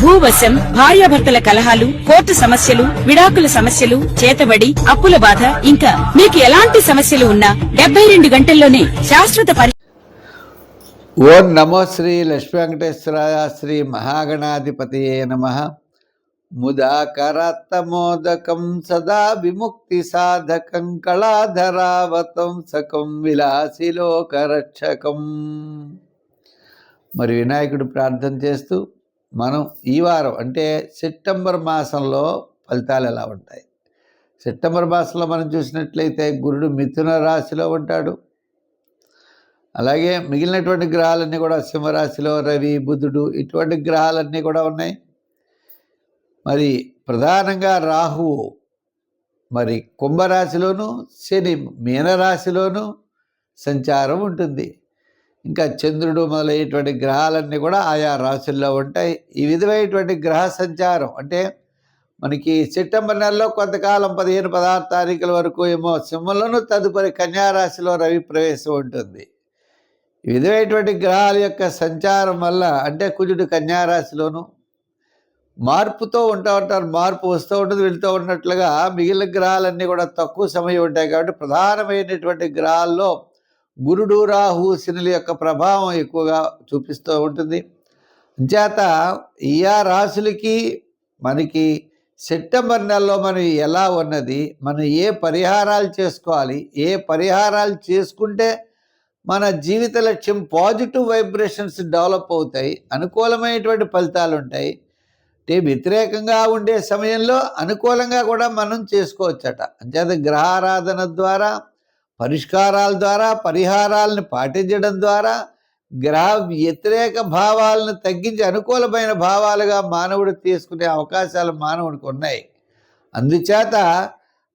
భూవశం భార్యాభర్తల కలహాలు కోర్టు సమస్యలు విడాకుల సమస్యలు చేతబడి అప్పుల బాధ ఇంకా మీకు ఎలాంటి సమస్యలు ఉన్నా డెబ్బై రెండు గంటల్లోనే శాశ్వత పరి ఓం నమో శ్రీ లక్ష్మీ వెంకటేశ్వరాయ శ్రీ మహాగణాధిపతియే నమ. ముదాకరత్తమోదకం సదా విముక్తి సాధకం కళాధరావతం సకం విలాసిలోకరక్షకం. మరి వినాయకుడు ప్రార్థన చేస్తూ మనం ఈ వారం అంటే సెప్టెంబర్ మాసంలో ఫలితాలు ఎలా ఉంటాయి? సెప్టెంబర్ మాసంలో మనం చూసినట్లయితే గురుడు మిథున రాశిలో ఉంటాడు. అలాగే మిగిలినటువంటి గ్రహాలన్నీ కూడా సింహరాశిలో రవి బుధుడు ఇటువంటి గ్రహాలన్నీ కూడా ఉన్నాయి. మరి ప్రధానంగా రాహువు మరి కుంభరాశిలోను శని మీనరాశిలోను సంచారం ఉంటుంది. ఇంకా చంద్రుడు మొదలైనటువంటి గ్రహాలన్నీ కూడా ఆయా రాశుల్లో ఉంటాయి. ఈ విధమైనటువంటి గ్రహ సంచారం అంటే మనకి సెప్టెంబర్ నెలలో కొంతకాలం పదిహేను పదహారు తారీఖుల వరకు ఏమో సింహంలోనూ తదుపరి కన్యారాశిలో రవి ప్రవేశం ఉంటుంది. ఈ విధమైనటువంటి గ్రహాల యొక్క సంచారం వల్ల అంటే కుజుడు కన్యారాశిలోను మార్పుతో ఉంటా ఉంటారు. మార్పు వస్తూ ఉంటుంది వెళ్తూ ఉన్నట్లుగా మిగిలిన గ్రహాలన్నీ కూడా తక్కువ సమయం ఉంటాయి కాబట్టి ప్రధానమైనటువంటి గ్రహాల్లో గురుడు రాహు శనుల యొక్క ప్రభావం ఎక్కువగా చూపిస్తూ ఉంటుంది. చేత ఇయా ఆ రాశులకి మనకి సెప్టెంబర్ నెలలో మనం ఎలా ఉన్నది మనం ఏ పరిహారాలు చేసుకోవాలి ఏ పరిహారాలు చేసుకుంటే మన జీవిత లక్ష్యం పాజిటివ్ వైబ్రేషన్స్ డెవలప్ అవుతాయి అనుకూలమైనటువంటి ఫలితాలు ఉంటాయి. అంటే వ్యతిరేకంగా ఉండే సమయంలో అనుకూలంగా కూడా మనం చేసుకోవచ్చట. అంచేత గ్రహారాధన ద్వారా పరిష్కారాల ద్వారా పరిహారాలను పాటించడం ద్వారా గ్రహ వ్యతిరేక భావాలను తగ్గించి అనుకూలమైన భావాలుగా మానవుడు తీసుకునే అవకాశాలు మానవుడికి ఉన్నాయి. అందుచేత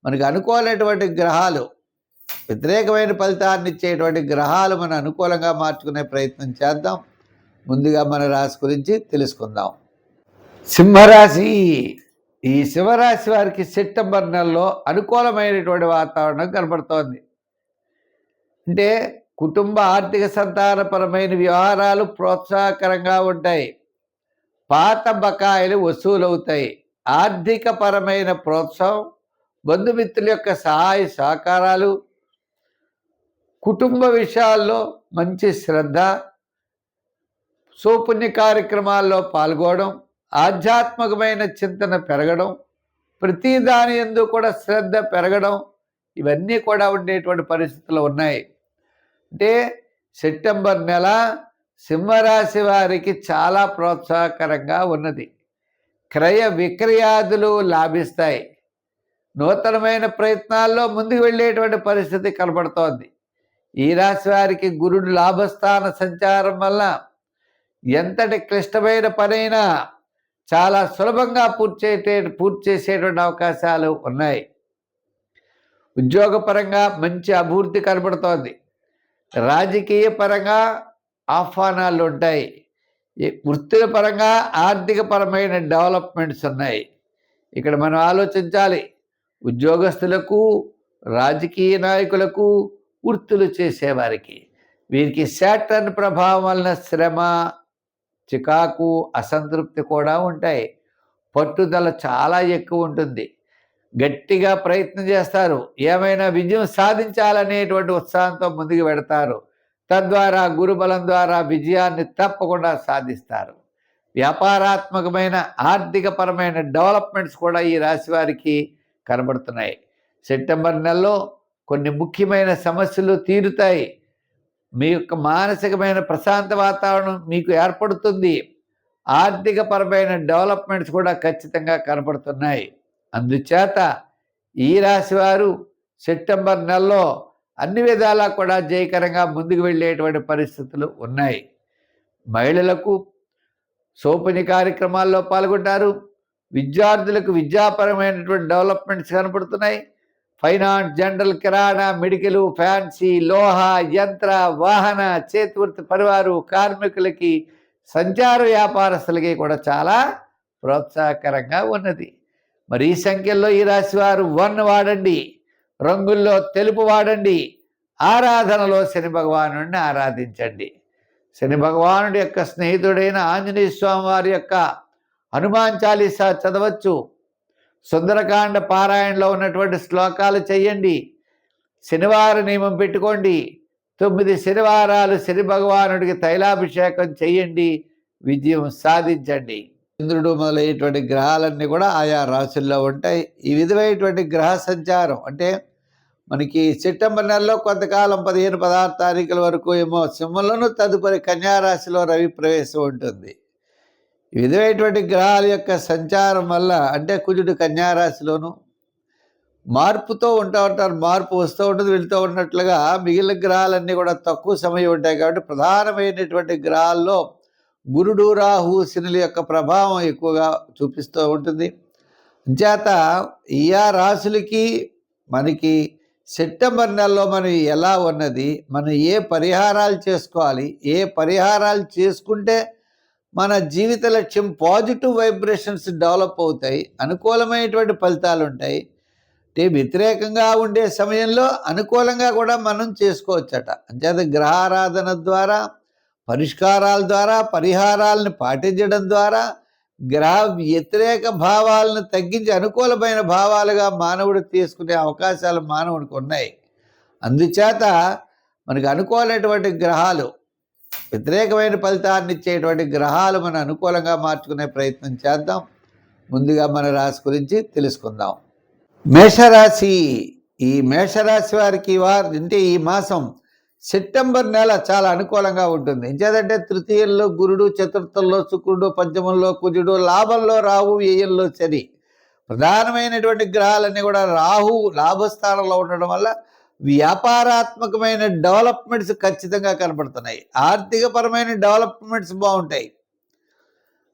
మనకు అనుకోలేటువంటి గ్రహాలు వ్యతిరేకమైన ఫలితాన్ని ఇచ్చేటువంటి గ్రహాలు మనం అనుకూలంగా మార్చుకునే ప్రయత్నం చేద్దాం. ముందుగా మన రాశి గురించి తెలుసుకుందాం. సింహరాశి ఈ సింహరాశి వారికి సెప్టెంబర్ నెలలో అనుకూలమైనటువంటి వాతావరణం కనబడుతోంది అంటే కుటుంబ ఆర్థిక సంతానపరమైన వ్యవహారాలు ప్రోత్సాహకరంగా ఉంటాయి. పాత బకాయిలు వసూలవుతాయి. ఆర్థిక పరమైన ప్రోత్సాహం బంధుమిత్రుల యొక్క సహాయ సహకారాలు కుటుంబ విషయాల్లో మంచి శ్రద్ధ సోపుణ్య కార్యక్రమాల్లో పాల్గొనడం ఆధ్యాత్మికమైన చింతన పెరగడం ప్రతి దాని ఎందు కూడా శ్రద్ధ పెరగడం ఇవన్నీ కూడా ఉండేటువంటి పరిస్థితులు ఉన్నాయి. అంటే సెప్టెంబర్ నెల సింహరాశి వారికి చాలా ప్రోత్సాహకరంగా ఉన్నది. క్రయ విక్రయాదులు లాభిస్తాయి. నూతనమైన ప్రయత్నాల్లో ముందుకు వెళ్ళేటువంటి పరిస్థితి కనబడుతోంది ఈ రాశి వారికి గురుడు లాభస్థాన సంచారం వల్ల ఎంతటి క్లిష్టమైన పనైనా చాలా సులభంగా పూర్తి పూర్తి చేసేటువంటి అవకాశాలు ఉన్నాయి. ఉద్యోగపరంగా మంచి అభివృద్ధి కనబడుతోంది. రాజకీయ పరంగా ఆహ్వానాలు ఉంటాయి. వృత్తుల పరంగా ఆర్థికపరమైన డెవలప్మెంట్స్ ఉన్నాయి. ఇక్కడ మనం ఆలోచించాలి. ఉద్యోగస్తులకు రాజకీయ నాయకులకు వృత్తులు చేసేవారికి. వీరికి శాటర్న్ ప్రభావం వలన శ్రమ చికాకు అసంతృప్తి కూడా ఉంటాయి. పట్టుదల చాలా ఎక్కువ ఉంటుంది. గట్టిగా ప్రయత్నం చేస్తారు. ఏమైనా విజయం సాధించాలనేటువంటి ఉత్సాహంతో ముందుకు పెడతారు తద్వారా గురుబలం ద్వారా విజయాన్ని తప్పకుండా సాధిస్తారు. వ్యాపారాత్మకమైన ఆర్థికపరమైన డెవలప్మెంట్స్ కూడా ఈ రాశి వారికి కనబడుతున్నాయి. సెప్టెంబర్ నెలలో కొన్ని ముఖ్యమైన సమస్యలు తీరుతాయి. మీ యొక్క మానసికమైన ప్రశాంత వాతావరణం మీకు ఏర్పడుతుంది. ఆర్థికపరమైన డెవలప్మెంట్స్ కూడా ఖచ్చితంగా కనపడుతున్నాయి. అందుచేత ఈ రాశి వారు సెప్టెంబర్ నెలలో అన్ని విధాలా కూడా జయకరంగా ముందుకు వెళ్ళేటువంటి పరిస్థితులు ఉన్నాయి. మహిళలకు సోపని కార్యక్రమాల్లో పాల్గొంటారు. విద్యార్థులకు విద్యాపరమైనటువంటి డెవలప్మెంట్స్ కనపడుతున్నాయి. ఫైనాన్స్ జనరల్ కిరాణా మెడికల్ ఫ్యాన్సీ లోహ యంత్ర వాహన చేతివృత్తి పరివారు కార్మికులకి సంచార వ్యాపారస్తులకి కూడా చాలా ప్రోత్సాహకరంగా ఉన్నది. మరి ఈ సంఖ్యల్లో ఈ రాశి వారు వన్ వాడండి రంగుల్లో తెలుపు వాడండి ఆరాధనలో శని భగవానుడిని ఆరాధించండి. శని భగవానుడి యొక్క స్నేహితుడైన ఆంజనేయ స్వామి వారి యొక్క హనుమాన్ చాలీసా చదవచ్చు. సుందరకాండ పారాయణలో ఉన్నటువంటి శ్లోకాలు చేయండి శనివార నియమం పెట్టుకోండి. తొమ్మిది శనివారాలు శని భగవానుడికి తైలాభిషేకం చేయండి విజయం సాధించండి. చంద్రుడు మొదలైనటువంటి గ్రహాలన్నీ కూడా ఆయా రాశుల్లో ఉంటాయి. ఈ విధమైనటువంటి గ్రహ సంచారం అంటే మనకి సెప్టెంబర్ నెలలో కొంతకాలం పదిహేను పదహారు తారీఖుల వరకు ఏమో సింహంలోను తదుపరి కన్యారాశిలో రవి ప్రవేశం ఉంటుంది. ఈ విధమైనటువంటి గ్రహాల యొక్క సంచారం వల్ల అంటే కుజుడు కన్యారాశిలోను మార్పుతో ఉంటా ఉంటారు మార్పు వస్తూ ఉంటుంది వెళ్తూ ఉన్నట్లుగా మిగిలిన గ్రహాలన్నీ కూడా తక్కువ సమయం ఉంటాయి కాబట్టి ప్రధానమైనటువంటి గ్రహాల్లో గురుడు రాహు శనుల యొక్క ప్రభావం ఎక్కువగా చూపిస్తూ ఉంటుంది. చేత ఈ ఆ రాశులకి మనకి సెప్టెంబర్ నెలలో మనం ఎలా ఉన్నది మనం ఏ పరిహారాలు చేసుకోవాలి ఏ పరిహారాలు చేసుకుంటే మన జీవిత లక్ష్యం పాజిటివ్ వైబ్రేషన్స్ డెవలప్ అవుతాయి అనుకూలమైనటువంటి ఫలితాలు ఉంటాయి. అంటే వ్యతిరేకంగా ఉండే సమయంలో అనుకూలంగా కూడా మనం చేసుకోవచ్చట. అంచేత గ్రహారాధన ద్వారా పరిష్కారాల ద్వారా పరిహారాలను పాటించడం ద్వారా గ్రహ వ్యతిరేక భావాలను తగ్గించి అనుకూలమైన భావాలుగా మానవుడు తీసుకునే అవకాశాలు మానవుడికి ఉన్నాయి. అందుచేత మనకు అనుకోలేటువంటి గ్రహాలు వ్యతిరేకమైన ఫలితాన్ని ఇచ్చేటువంటి గ్రహాలు మనం అనుకూలంగా మార్చుకునే ప్రయత్నం చేద్దాం. ముందుగా మన రాశి గురించి తెలుసుకుందాం. మేషరాశి ఈ మేషరాశి వారికి వారు అంటే ఈ మాసం సెప్టెంబర్ నెల చాలా అనుకూలంగా ఉంటుంది. ఎంచేదంటే తృతీయంలో గురుడు చతుర్థంలో శుక్రుడు పంచమంలో కుజుడు లాభంలో రాహు వ్యయంలో శని. ప్రధానమైనటువంటి గ్రహాలన్నీ కూడా రాహు లాభస్థానంలో ఉండడం వల్ల వ్యాపారాత్మకమైన డెవలప్మెంట్స్ ఖచ్చితంగా కనపడుతున్నాయి. ఆర్థికపరమైన డెవలప్మెంట్స్ బాగుంటాయి.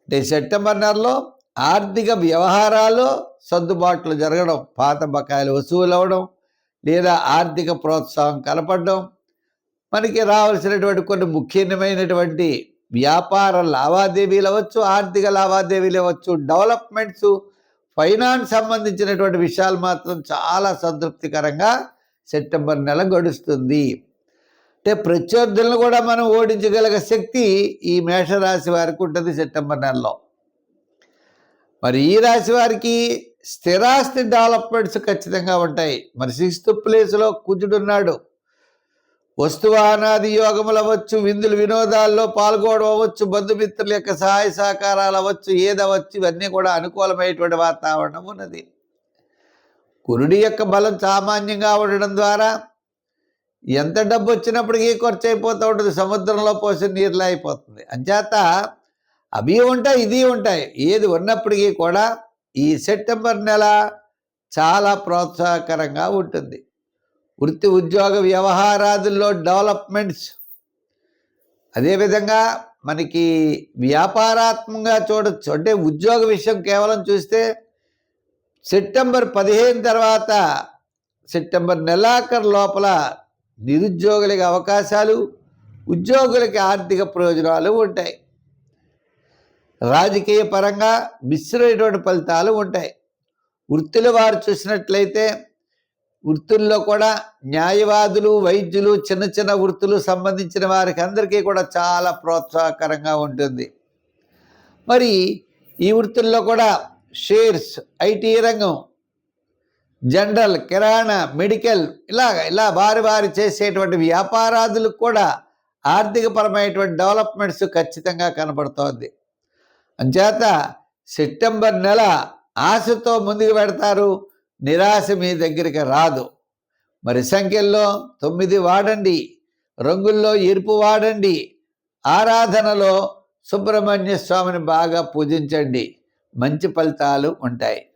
అంటే సెప్టెంబర్ నెలలో ఆర్థిక వ్యవహారాలు సర్దుబాట్లు జరగడం పాత బకాయిలు వసూలు అవ్వడం లేదా ఆర్థిక ప్రోత్సాహం కనపడడం మనకి రావాల్సినటువంటి కొన్ని ముఖ్యమైనటువంటి వ్యాపార లావాదేవీలు అవ్వచ్చు ఆర్థిక లావాదేవీలు అవ్వచ్చు డెవలప్మెంట్స్ ఫైనాన్స్ సంబంధించినటువంటి విషయాలు మాత్రం చాలా సంతృప్తికరంగా సెప్టెంబర్ నెల గడుస్తుంది. అంటే ప్రత్యర్థులను కూడా మనం ఓడించగలిగే శక్తి ఈ మేషరాశి వారికి ఉంటుంది సెప్టెంబర్ నెలలో. మరి ఈ రాశి వారికి స్థిరాస్తి డెవలప్మెంట్స్ ఖచ్చితంగా ఉంటాయి. మరి సిక్స్త్ ప్లేస్లో కుజుడున్నాడు వస్తువానాది యోగములు అవ్వచ్చు విందులు వినోదాల్లో పాల్గొనడం అవ్వచ్చు బంధుమిత్రుల యొక్క సహాయ సహకారాలు అవ్వచ్చు ఏదవచ్చు ఇవన్నీ కూడా అనుకూలమైనటువంటి వాతావరణం ఉన్నది. కురుడి యొక్క బలం సామాన్యంగా ఉండడం ద్వారా ఎంత డబ్బు వచ్చినప్పటికీ ఖర్చు అయిపోతూ ఉంటుంది సముద్రంలో పోసి నీరులా అయిపోతుంది. అంచేత అవి ఉంటాయి ఇది ఉంటాయి. ఏది ఉన్నప్పటికీ కూడా ఈ సెప్టెంబర్ నెల చాలా ప్రోత్సాహకరంగా ఉంటుంది. వృత్తి ఉద్యోగ వ్యవహారాదుల్లో డెవలప్మెంట్స్. అదేవిధంగా మనకి వ్యాపారాత్మకంగా చూడొచ్చు అంటే ఉద్యోగ విషయం కేవలం చూస్తే సెప్టెంబర్ పదిహేను తర్వాత సెప్టెంబర్ నెలాఖరు లోపల నిరుద్యోగులకి అవకాశాలు ఉద్యోగులకి ఆర్థిక ప్రయోజనాలు ఉంటాయి. రాజకీయ పరంగా మిశ్రమైనటువంటి ఫలితాలు ఉంటాయి. వృత్తుల వారు చూసినట్లయితే వృత్తుల్లో కూడా న్యాయవాదులు వైద్యులు చిన్న చిన్న వృత్తులు సంబంధించిన వారికి అందరికీ కూడా చాలా ప్రోత్సాహకరంగా ఉంటుంది. మరి ఈ వృత్తుల్లో కూడా షేర్స్ ఐటీ రంగం జనరల్ కిరాణా మెడికల్ ఇలా ఇలా వారి వారి చేసేటువంటి వ్యాపారాదులకు కూడా ఆర్థికపరమైనటువంటి డెవలప్మెంట్స్ ఖచ్చితంగా కనబడుతోంది అంచేత సెప్టెంబర్ నెల ఆశతో ముందుకు పెడతారు. నిరాశ మీ దగ్గరికి రాదు. మరి సంఖ్యల్లో తొమ్మిది వాడండి రంగుల్లో ఎరుపు వాడండి ఆరాధనలో సుబ్రహ్మణ్య స్వామిని బాగా పూజించండి. మంచి ఫలితాలు ఉంటాయి.